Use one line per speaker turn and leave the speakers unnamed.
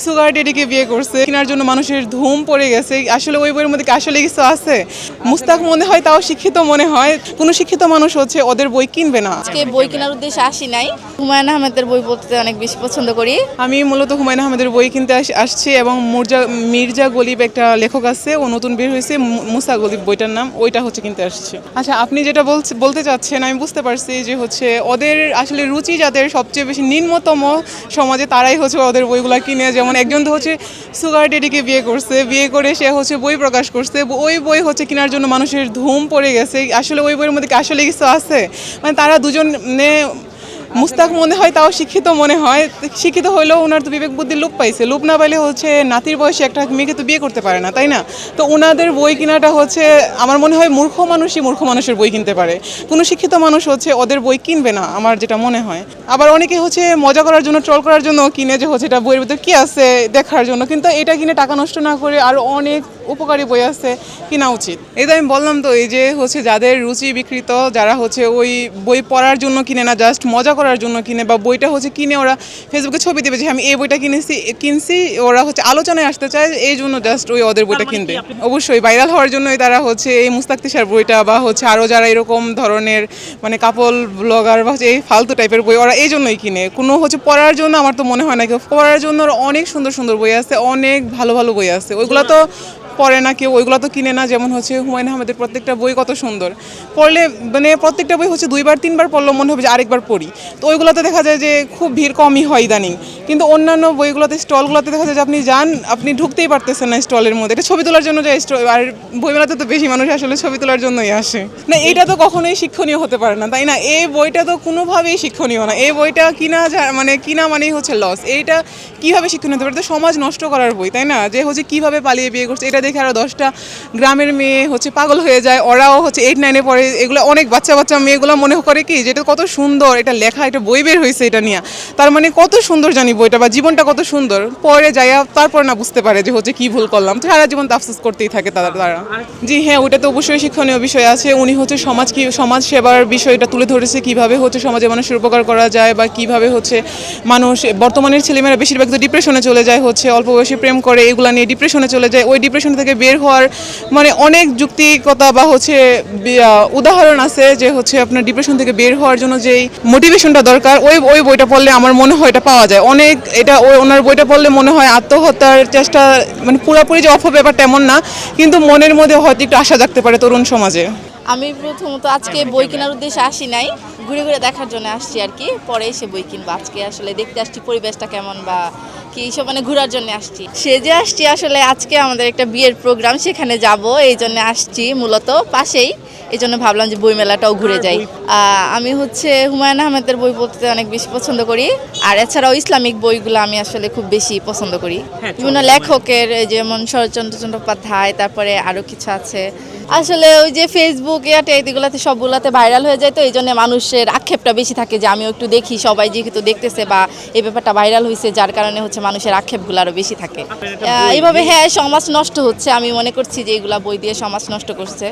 Sugar ডেডিকে বিয়ে করছে। কেনার জন্য মানুষের ধুম পড়ে গেছে। আসলে ওই বইয়ের মধ্যে আসলে কিছু আছে? মুস্তাক মনে হয় তাও শিক্ষিত মনে হয়। কোনো শিক্ষিত মানুষ হচ্ছে ওদের বই কিনবে না।
আজকে বই কেনার উদ্দেশ্যে আসি নাই। হুমায়ুন আহমেদের বই পড়তে অনেক বেশি পছন্দ করি।
আমি মূলত হুমায়ুন আহমেদের বই কিনতে আসছি এবং মুরজা মির্জা গলিব একটা লেখক আছে। ও নতুন বের হয়েছে। মুসা গলিব বইটার নাম। ওইটা হচ্ছে কিনতে আসছি। আচ্ছা আপনি যেটা বলছ- বলতে চাচ্ছেন আমি বুঝতে পারছি যে হচ্ছে ওদের আসলে রুচি যাদের সবচেয়ে বেশি নিম্নতম সমাজে তারাই হচ্ছে ওদের বইগুলো কিনে। যেমন একজন তো হচ্ছে সুগার ডেডিকে বিয়ে করছে, বিয়ে করে সে হচ্ছে বই প্রকাশ করছে, ওই বই হচ্ছে কেনার জন্য মানুষের ধুম পড়ে গেছে। আসলে ওই বইয়ের মধ্যে কি আসলে কিছু আছে? মানে তারা দুজনে মুস্তাক মনে হয় তাও শিক্ষিত মনে হয়। শিক্ষিত হলেও ওনার তো বিবেক বুদ্ধি লোপ পাইছে। লোপ না পাইলে হচ্ছে নাতির বয়সে একটা মেয়েকে তো বিয়ে করতে পারে না, তাই না? তো ওনাদের বই কেনাটা হচ্ছে, আমার মনে হয় মূর্খ মানুষই মূর্খ মানুষের বই কিনতে পারে। কোনো শিক্ষিত মানুষ হচ্ছে ওদের বই কিনবে না, আমার যেটা মনে হয়। আবার অনেকে হচ্ছে মজা করার জন্য ট্রল করার জন্য কিনে যে হচ্ছে এটা বইয়ের ভিতরে কী আছে দেখার জন্য, কিন্তু এটা কিনে টাকা নষ্ট না করে আরও অনেক উপকারী বই আছে কিনা উচিত। এই তো আমি বললাম তো, এই যে হচ্ছে যাদের রুচি বিকৃত, যারা হচ্ছে ওই বই পড়ার জন্য কিনে না জাস্ট মজা করার জন্য কিনে বা বইটা হচ্ছে কিনে ওরা ফেসবুকে ছবি দেবে যে আমি এই বইটা কিনেছি কিনছি ওরা হচ্ছে আলোচনায় আসতে চায় এই জন্য জাস্ট ওই ওদের বইটা কিনবে। অবশ্যই ভাইরাল হওয়ার জন্যই তারা হচ্ছে এই মুস্তাক তিশার বইটা বা হচ্ছে আরও যারা এরকম ধরনের মানে কাপল ব্লগার বা হচ্ছে এই ফালতু টাইপের বই ওরা এই জন্যই কিনে। কোনো হচ্ছে পড়ার জন্য আমার তো মনে হয় না কেউ পড়ার জন্য অনেক সুন্দর সুন্দর বই আছে অনেক ভালো ভালো বই আছে। ওইগুলো তো পড়ে না, কেউ ওইগুলো তো কিনে না, যেমন হচ্ছে হুমায়ুন আহমেদের প্রত্যেকটা বই কত সুন্দর। পড়লে মানে প্রত্যেকটা বই হচ্ছে দুইবার, তিনবার পড়লেও মনে হবে যে আরেকবার পড়ি। তো ওইগুলোতে দেখা যায় যে খুব ভিড় কমই হয় ইদানিং। কিন্তু অন্যান্য বইগুলোতে, স্টলগুলোতে দেখা যায় যে আপনি যান, আপনি ঢুকতেই পারতেছেন না স্টলের মধ্যে। এটা ছবি তোলার জন্য যায় স্টল, আর বইমেলাতে তো বেশি মানুষ আসলে ছবি তোলার জন্যই আসে। না, এটা তো কখনোই শিক্ষণীয় হতে পারে না, তাই না? এই বইটা তো কোনোভাবেই শিক্ষণীয় না। এই বইটা কিনা মানে কিনা মানেই হচ্ছে লস এইটা কীভাবে শিক্ষণীয় হতে পারে? তো সমাজ নষ্ট করার বই, তাই না? যে হচ্ছে কীভাবে পালিয়ে বিয়ে করছে, এটা দেখে আরও দশটা গ্রামের মেয়ে হচ্ছে পাগল হয়ে যায়। ওরাও হচ্ছে এইট নাইনে পড়ে। এগুলো অনেক বাচ্চা বাচ্চা মেয়েগুলো মনে করে কি যেটা কত সুন্দর, এটা লেখা, এটা বই বের হয়েছে এটা নিয়ে। তার মানে কত সুন্দর জানি বইটা বা জীবনটা কত সুন্দর। পরে যাইয়া তারপর না বুঝতে পারে যে হচ্ছে কি ভুল করলাম। সারা জীবন তো আফসোস করতেই থাকে তারা তারা। জি হ্যাঁ ওটা তো অবশ্যই শিক্ষণীয় বিষয় আছে। উনি হচ্ছে সমাজ কি, সমাজ সেবার বিষয়টা তুলে ধরেছে কীভাবে হচ্ছে সমাজে মানুষের উপকার করা যায় বা কীভাবে হচ্ছে মানুষ, বর্তমানের ছেলেমেয়েরা বেশিরভাগ তো ডিপ্রেশনে চলে যায়, হচ্ছে অল্প বয়সে প্রেম করে, এগুলা নিয়ে ডিপ্রেশনে চলে যায়। ওই ডিপ্রেশন থেকে বের হওয়ার মানে অনেক যুক্তিকতা বা হচ্ছে উদাহরণ আছে যে হচ্ছে আপনার ডিপ্রেশন থেকে বের হওয়ার জন্য যেই মোটিভেশনটা দরকার, ওই ওই বইটা পড়লে আমার মনে হয় এটা পাওয়া যায়। অনেক এটা ওই ওনার বইটা পড়লে মনে হয় আত্মহত্যার চেষ্টা মানে পুরোপুরি যে অফ ব্যাপারটা এমন না, কিন্তু মনের মধ্যে হয়তো একটু আশা জাগতে পারে তরুণ সমাজে।
আমি প্রথমত আজকে বই কেনার উদ্দেশ্যে আসি নাই। ঘুরে ঘুরে দেখার জন্য আসছি আর কি। পরে এসে বই কিনবো। আজকে আসলে দেখতে আসছি পরিবেশটা কেমন বা কি সব মানে ঘোরার জন্য আসছি। সে যে আসছি আসলে আজকে আমাদের একটা বিয়ের প্রোগ্রাম সেখানে যাব। এই জন্য আসছি মূলত পাশেই। এই জন্য ভাবলাম যে বই মেলাটাও ঘুরে যাই। আহ, আমি হচ্ছে হুমায়ুন আহমেদের বই পড়তে অনেক বেশি পছন্দ করি। আর এছাড়াও ইসলামিক বইগুলো আমি আসলে খুব বেশি পছন্দ করি। বিভিন্ন লেখকের যেমন শরৎচন্দ্র চট্টোপাধ্যায় তারপরে আরও কিছু আছে। আসলে ওই যে ফেসবুক ইয়াতে এগুলাতে সবগুলাতে ভাইরাল হয়ে যায় তো এই জন্য মানুষের আক্ষেপটা বেশি থাকে যে আমিও একটু দেখি সবাই যেহেতু দেখতেছে বা এই ব্যাপারটা ভাইরাল হয়েছে যার কারণে হচ্ছে মানুষের আক্ষেপগুলো আরও বেশি থাকে। আহ, এইভাবে হ্যাঁ সমাজ নষ্ট হচ্ছে আমি মনে করছি যে এইগুলা বই দিয়ে সমাজ নষ্ট করছে।